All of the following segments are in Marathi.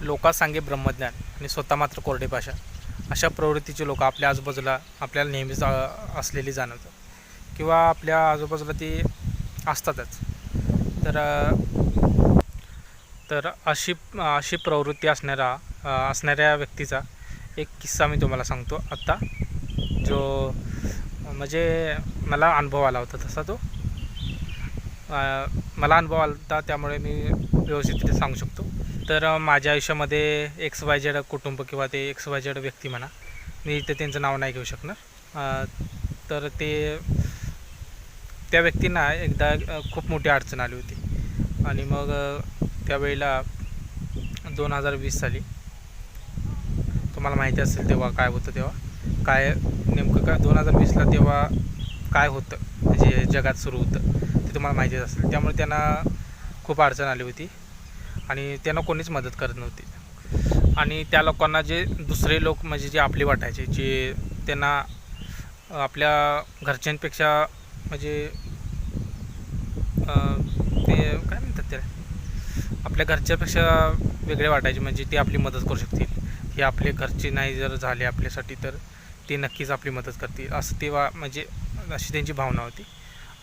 लोकासांगे ब्रह्मज्ञान आणि स्वतः मात्र कोरडे भाषा अशा प्रवृत्तीचे लोक आपल्या आजूबाजूला आपल्याला नेहमीच असलेली जाणवतात. किंवा आपल्या आजूबाजूला ती असतातच. तर तर अशी अशी प्रवृत्ती असणारा असणाऱ्या व्यक्तीचा एक किस्सा मी तुम्हाला सांगतो आत्ता जो म्हणजे मला अनुभव आला होता तसा तो. मला अनुभव आला होता त्यामुळे मी व्यवस्थित सांगू शकतो. तर माझ्या आयुष्यामध्ये एक्स वाय जेड कुटुंब किंवा ते एक्स वाय जेड व्यक्ती म्हणा मी इथे त्यांचं नाव नाही घेऊ शकणार. तर ते त्या व्यक्तींना एकदा खूप मोठी अडचण आली होती. आणि मग त्यावेळेला दोन हजार वीस साली तुम्हाला माहिती असेल तेव्हा काय होतं तेव्हा काय नेमकं काय दोन हजार वीसला तेव्हा काय होतं म्हणजे जगात सुरू होतं ते तुम्हाला माहितीच असेल. त्यामुळे त्यांना खूप अडचण आली होती. आणि त्यांना कोणीच मदत करत नव्हती. आणि त्या लोकांना जे दुसरे लोक म्हणजे जे आपले वाटायचे जे त्यांना आपल्या घरच्यांपेक्षा म्हणजे ते काय म्हणतात त्याला? आपल्या घरच्यापेक्षा वेगळे वाटायचे म्हणजे ते आपली मदत करू शकतील. हे आपले घरचे नाही जर झाले आपल्यासाठी तर ते नक्कीच आपली मदत करतील. असं तेव्हा म्हणजे अशी त्यांची भावना होती.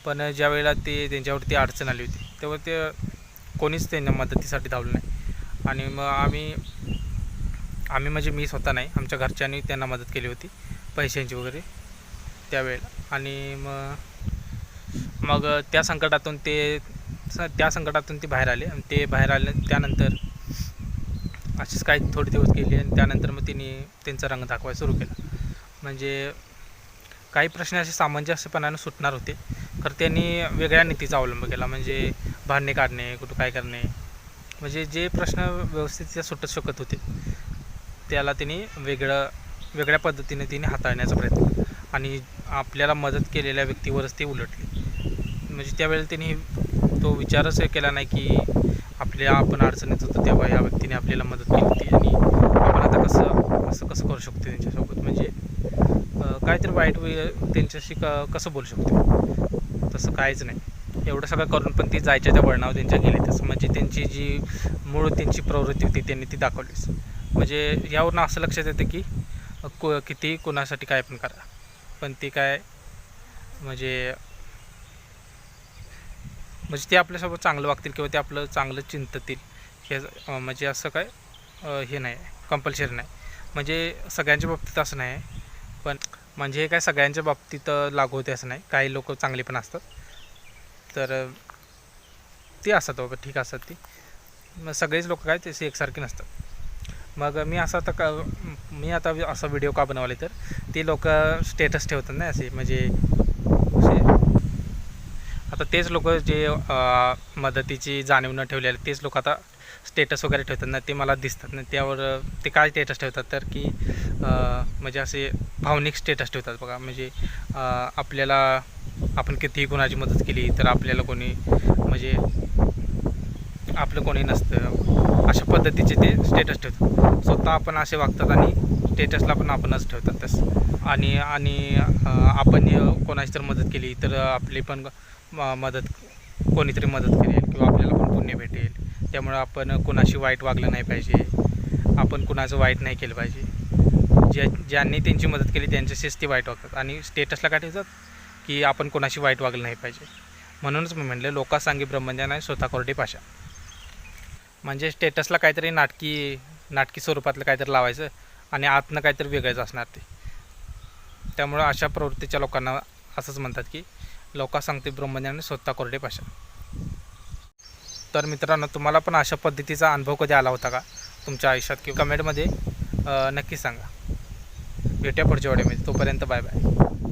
पण ज्या वेळेला ते त्यांच्यावरती अडचण आली होती तेव्हा ते कोणीच त्यांना मदतीसाठी धावलं नाही. आणि मग आम्ही आम्ही म्हणजे मी स्वतः नाही आमच्या घरच्यांनी त्यांना मदत केली होती पैशांची वगैरे त्यावेळेला. आणि मग मग त्या संकटातून ते स- त्या संकटातून ते बाहेर आले. आणि ते बाहेर आले त्यानंतर असेच काही थोडे दिवस गेले आणि त्यानंतर मग त्यांनी त्यांचा रंग दाखवायला सुरू केला. म्हणजे काही प्रश्न असे सामंजस्यपणानं सुटणार होते. तर त्यांनी वेगळ्या नीतीचा अवलंब केला. म्हणजे भांडणे काढणे कुठं काय करणे. म्हणजे जे प्रश्न व्यवस्थित सुटत शकत होते त्याला तिने वेगळं वेगळ्या पद्धतीने तिने हाताळण्याचा प्रयत्न केला. आणि आपल्याला मदत केलेल्या व्यक्तीवरच ते उलटली. म्हणजे त्यावेळेला तिने तो विचारच केला नाही की आपल्या आपण अडचणीत होतो तेव्हा या व्यक्तीने आपल्याला मदत केली होती. आणि आपण आता कसं असं कसं करू शकतो त्यांच्यासोबत? म्हणजे काहीतरी वाईट वे त्यांच्याशी क कसं बोलू शकतो? तसं काहीच नाही. एवढं सगळं करून पण ती जायच्या त्या वळणावर त्यांच्या गेली तसं. म्हणजे त्यांची जी मूळ त्यांची प्रवृत्ती होती त्यांनी ती दाखवलीच. म्हणजे यावरून असं लक्षात येतं की को किती कोणासाठी काय पण करा. पण ते काय म्हणजे म्हणजे ते आपल्यासोबत चांगलं वागतील किंवा ते आपलं चांगलं चिंततील. हे म्हणजे असं काय हे नाही कंपल्सरी नाही. म्हणजे सगळ्यांच्या बाबतीत असं नाही. पण म्हणजे हे काय सगळ्यांच्या बाबतीत लागू होते असं नाही. काही लोक चांगले पण असतात. तर ती ते असतात बाबा ठीक असतात ती. मग सगळेच लोक काय तसे एकसारखे नसतात. मग मी असं आता का मी आता असा व्हिडिओ का बनवले तर ते लोक स्टेटस ठेवतात ना असे म्हणजे आता तेच लोक जे मदतीची जाणीव न ठेवलेले तेच लोक आता स्टेटस वगैरे ठेवतात ना ते मला दिसतात ना त्यावर ते काय स्टेटस ठेवतात? तर की म्हणजे असे भावनिक स्टेटस ठेवतात बघा. म्हणजे आपल्याला आपण कितीही कोणाची मदत केली तर आपल्याला कोणी म्हणजे आपलं कोणी नसतं. अशा पद्धतीचे ते स्टेटस ठेवतात. स्वतः आपण असे वागतात आणि स्टेटसला पण आपणच ठेवतात तसं. आणि आणि आपण कोणाची तर मदत केली तर आपली पण मदत कोणीतरी मदत करेल किंवा आपल्याला पण पुण्य भेटेल. त्यामुळं आपण कुणाशी वाईट वागलं नाही पाहिजे. आपण कुणाचं वाईट नाही केलं पाहिजे. ज्या ज्यांनी त्यांची मदत केली त्यांच्याशीच ती वाईट वागतात. आणि स्टेटसला काय ठेवतात की आपण कोणाशी वाईट वागलं नाही पाहिजे. म्हणूनच मी म्हणलं लोकांसांगी ब्रह्मज्ञान आणि स्वतः कोरडी भाषा म्हणजे स्टेटसला काहीतरी नाटकी नाटकी स्वरूपातलं काहीतरी लावायचं आणि आतनं काहीतरी वेगळंच असणार ते. त्यामुळं अशा प्रवृत्तीच्या लोकांना असंच म्हणतात की लोका सांगते ब्रह्मज्ञान स्वतः कोरडे पाशा तर मित्रांनो तुम्हाला पण अशा पद्धतीचा अनुभव कधी आला होता का? तुमच्या आयुष्यात किंवा कमेंटमध्ये नक्की सांगा. भेटूया पुढच्या वेळेमध्ये तोपर्यंत बाय बाय